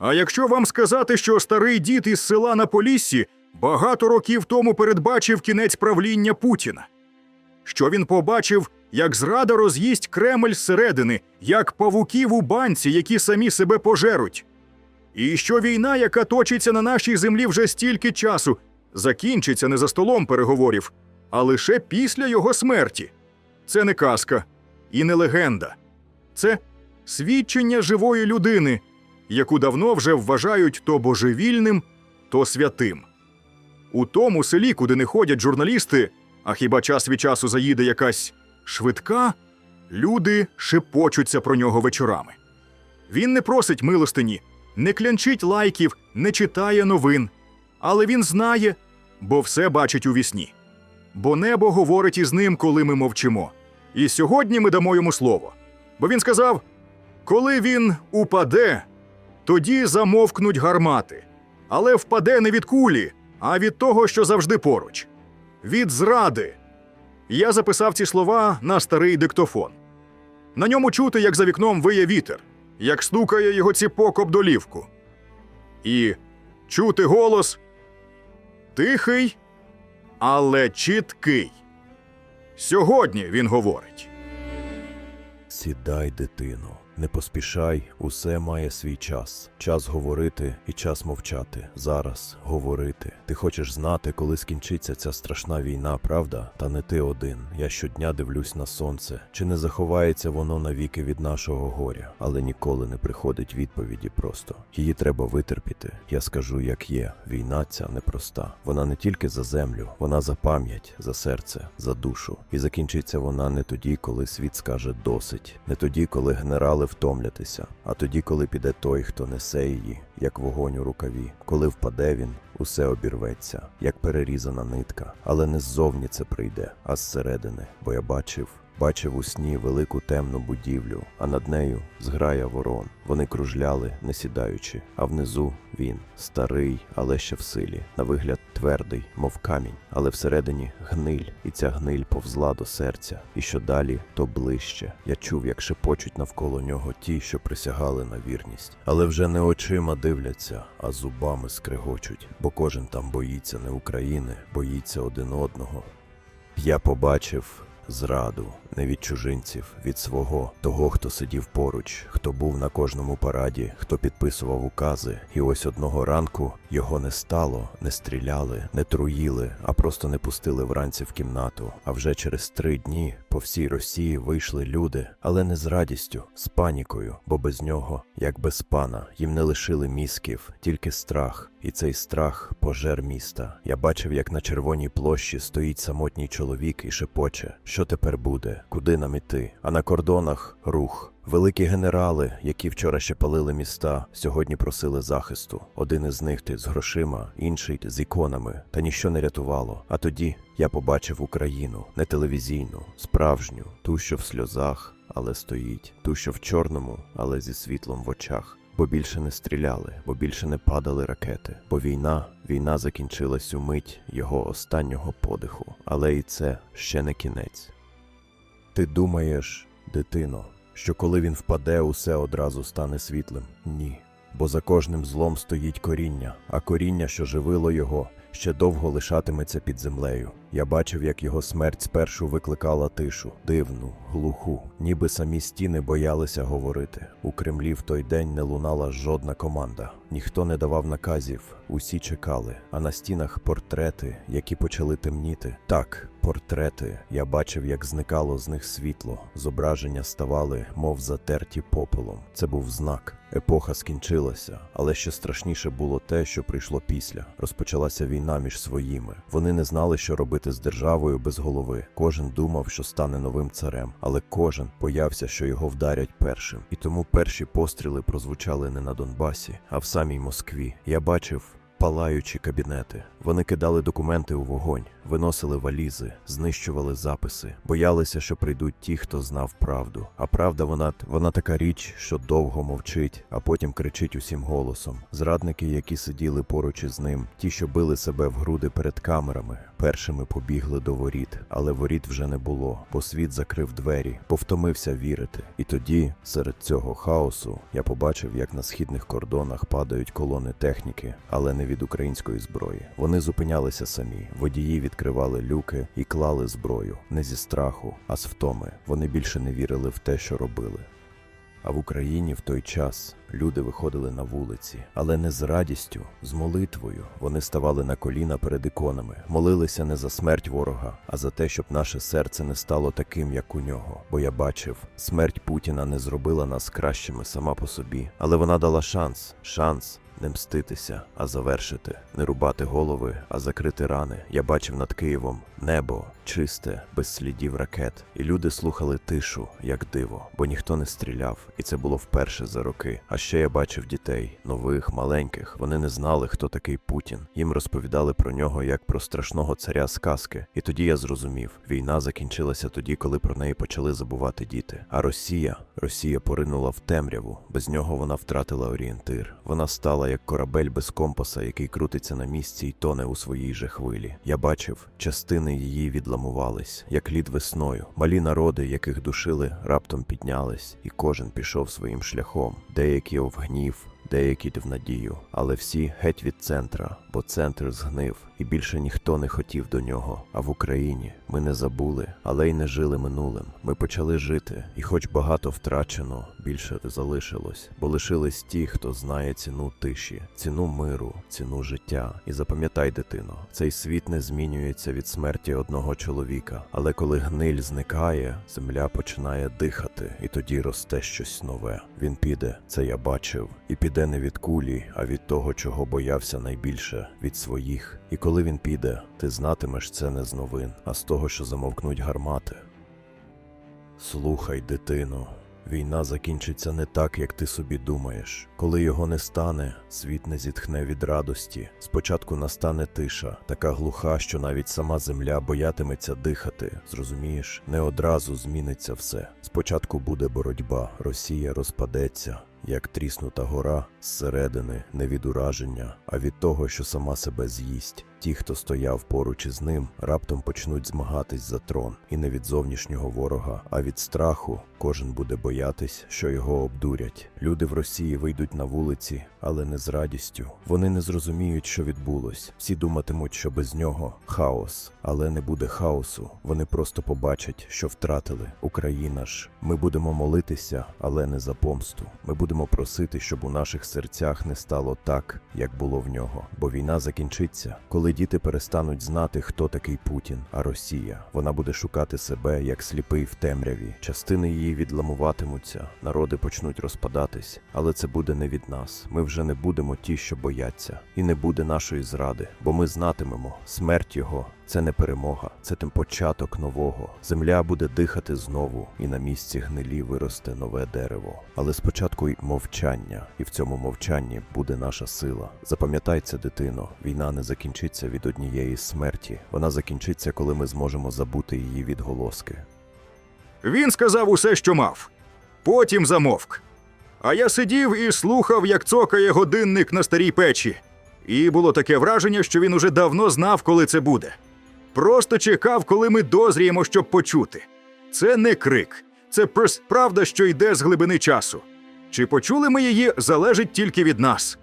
А якщо вам сказати, що старий дід із села на Поліссі багато років тому передбачив кінець правління Путіна, що він побачив, як зрада роз'їсть Кремль зсередини, як павуків у банці, які самі себе пожеруть. І що війна, яка точиться на нашій землі вже стільки часу, закінчиться не за столом переговорів, а лише після його смерті. Це не казка і не легенда. Це свідчення живої людини, яку давно вже вважають то божевільним, то святим. У тому селі, куди не ходять журналісти, а хіба час від часу заїде якась швидка, люди шепочуться про нього вечорами. Він не просить милостині, не клянчить лайків, не читає новин. Але він знає, бо все бачить у вісні. Бо небо говорить із ним, коли ми мовчимо. І сьогодні ми дамо йому слово. Бо він сказав: коли він упаде, тоді замовкнуть гармати. Але впаде не від кулі, а від того, що завжди поруч. Від зради. Я записав ці слова на старий диктофон. На ньому чути, як за вікном виє вітер, як стукає його ціпок об долівку. І чути голос тихий, але чіткий. Сьогодні він говорить. Сідай, дитино, не поспішай, усе має свій час. Час говорити і час мовчати. Зараз говорити. Ти хочеш знати, коли скінчиться ця страшна війна, правда? Та не ти один. Я щодня дивлюсь на сонце. Чи не заховається воно навіки від нашого горя? Але ніколи не приходить відповіді просто. Її треба витерпіти. Я скажу, як є. Війна ця непроста. Вона не тільки за землю, вона за пам'ять, за серце, за душу. І закінчиться вона не тоді, коли світ скаже досить, не тоді, коли генерали втомлятися, а тоді, коли піде той, хто несе її, як вогонь у рукаві. Коли впаде він, усе обірветься, як перерізана нитка. Але не ззовні це прийде, а зсередини, бо я бачив. Бачив у сні велику темну будівлю, а над нею зграя ворон. Вони кружляли, не сідаючи, а внизу він старий, але ще в силі, на вигляд твердий, мов камінь, але всередині гниль, і ця гниль повзла до серця. І що далі, то ближче. Я чув, як шепочуть навколо нього ті, що присягали на вірність, але вже не очима дивляться, а зубами скрегочуть, бо кожен там боїться не України, боїться один одного. Я побачив зраду не від чужинців, від свого, того, хто сидів поруч, хто був на кожному параді, хто підписував укази, і ось одного ранку його не стало, не стріляли, не труїли, а просто не пустили вранці в кімнату. А вже через три дні по всій Росії вийшли люди, але не з радістю, з панікою, бо без нього, як без пана, їм не лишили мізків, тільки страх. І цей страх пожер міста. Я бачив, як на червоній площі стоїть самотній чоловік і шепоче, що тепер буде, куди нам іти. А на кордонах рух. Великі генерали, які вчора ще палили міста, сьогодні просили захисту. Один із них ти з грошима, інший з іконами, та ніщо не рятувало. А тоді я побачив Україну, не телевізійну, справжню, ту, що в сльозах, але стоїть, ту, що в чорному, але зі світлом в очах. Бо більше не стріляли, бо більше не падали ракети. Бо війна, війна закінчилась у мить його останнього подиху. Але і це ще не кінець. Ти думаєш, дитино, що коли він впаде, усе одразу стане світлим? Ні. Бо за кожним злом стоїть коріння, а коріння, що живило його, ще довго лишатиметься під землею. Я бачив, як його смерть спершу викликала тишу, дивну, глуху, ніби самі стіни боялися говорити. У Кремлі в той день не лунала жодна команда, ніхто не давав наказів, усі чекали. А на стінах портрети, які почали темніти. Так, портрети. Я бачив, як зникало з них світло. Зображення ставали, мов затерті попелом. Це був знак. Епоха скінчилася, але ще страшніше було те, що прийшло після. Розпочалася війна між своїми. Вони не знали, що робити з державою без голови. Кожен думав, що стане новим царем, але кожен боявся, що його вдарять першим. І тому перші постріли прозвучали не на Донбасі, а в самій Москві. Я бачив. Палаючі кабінети. Вони кидали документи у вогонь, виносили валізи, знищували записи, боялися, що прийдуть ті, хто знав правду. А правда, вона вона така річ, що довго мовчить, а потім кричить усім голосом. Зрадники, які сиділи поруч із ним, ті, що били себе в груди перед камерами, першими побігли до воріт, але воріт вже не було, бо світ закрив двері, повтомився вірити. І тоді, серед цього хаосу, я побачив, як на східних кордонах падають колони техніки, але не від української зброї. Вони зупинялися самі. Водії відкривали люки і клали зброю не зі страху, а з втоми. Вони більше не вірили в те, що робили. А в Україні в той час люди виходили на вулиці, але не з радістю, з молитвою. Вони ставали на коліна перед іконами, молилися не за смерть ворога, а за те, щоб наше серце не стало таким, як у нього. Бо я бачив, смерть Путіна не зробила нас кращими сама по собі, але вона дала шанс, шанс. Не мститися, а завершити, не рубати голови, а закрити рани. Я бачив над Києвом небо чисте, без слідів ракет, і люди слухали тишу, як диво, бо ніхто не стріляв, і це було вперше за роки. А ще я бачив дітей, нових, маленьких. Вони не знали, хто такий Путін. Їм розповідали про нього як про страшного царя сказки. І тоді я зрозумів, війна закінчилася тоді, коли про неї почали забувати діти. А Росія, Росія поринула в темряву. Без нього вона втратила орієнтир. Вона стала як корабель без компаса, який крутиться на місці і тоне у своїй же хвилі. Я бачив, частини її відламувались, як лід весною. Малі народи, яких душили, раптом піднялись, і кожен пішов своїм шляхом. Деякі в гнів, деякі в надію, але всі геть від центра, бо центр згнив, і більше ніхто не хотів до нього. А в Україні ми не забули, але й не жили минулим. Ми почали жити, і хоч багато втрачено, більше залишилось, бо лишились ті, хто знає ціну тиші, ціну миру, ціну життя. І запам'ятай, дитино, цей світ не змінюється від смерті одного чоловіка, але коли гниль зникає, земля починає дихати, і тоді росте щось нове. Він піде, це я бачив, і піде не від кулі, а від того, чого боявся найбільше від своїх. І коли він піде, ти знатимеш це не з новин, а з того, що замовкнуть гармати. Слухай, дитино, війна закінчиться не так, як ти собі думаєш. Коли його не стане, світ не зітхне від радості. Спочатку настане тиша, така глуха, що навіть сама земля боятиметься дихати. Зрозумієш, не одразу зміниться все. Спочатку буде боротьба, Росія розпадеться. Як тріснута гора зсередини, не від ураження, а від того, що сама себе з'їсть. Ті, хто стояв поруч із ним, раптом почнуть змагатись за трон, і не від зовнішнього ворога, а від страху. Кожен буде боятись, що його обдурять. Люди в Росії вийдуть на вулиці, але не з радістю. Вони не зрозуміють, що відбулось. Всі думатимуть, що без нього хаос, але не буде хаосу. Вони просто побачать, що втратили. Україна ж. Ми будемо молитися, але не за помсту. Ми будемо просити, щоб у наших серцях не стало так, як було в нього. Бо війна закінчиться, коли діти перестануть знати, хто такий Путін, а Росія. Вона буде шукати себе як сліпий в темряві. Частини її відламуватимуться, народи почнуть розпадатись, але це буде не від нас. Ми вже не будемо ті, що бояться, і не буде нашої зради, бо ми знатимемо смерть його. Це не перемога, це тим початок нового. Земля буде дихати знову, і на місці гнилі виросте нове дерево. Але спочатку й мовчання, і в цьому мовчанні буде наша сила. Запам'ятай це, дитино, війна не закінчиться від однієї смерті. Вона закінчиться, коли ми зможемо забути її відголоски. Він сказав усе, що мав. Потім замовк. А я сидів і слухав, як цокає годинник на старій печі. І було таке враження, що він уже давно знав, коли це буде. Просто чекав, коли ми дозріємо, щоб почути. Це не крик, це правда, що йде з глибини часу. Чи почули ми її, залежить тільки від нас.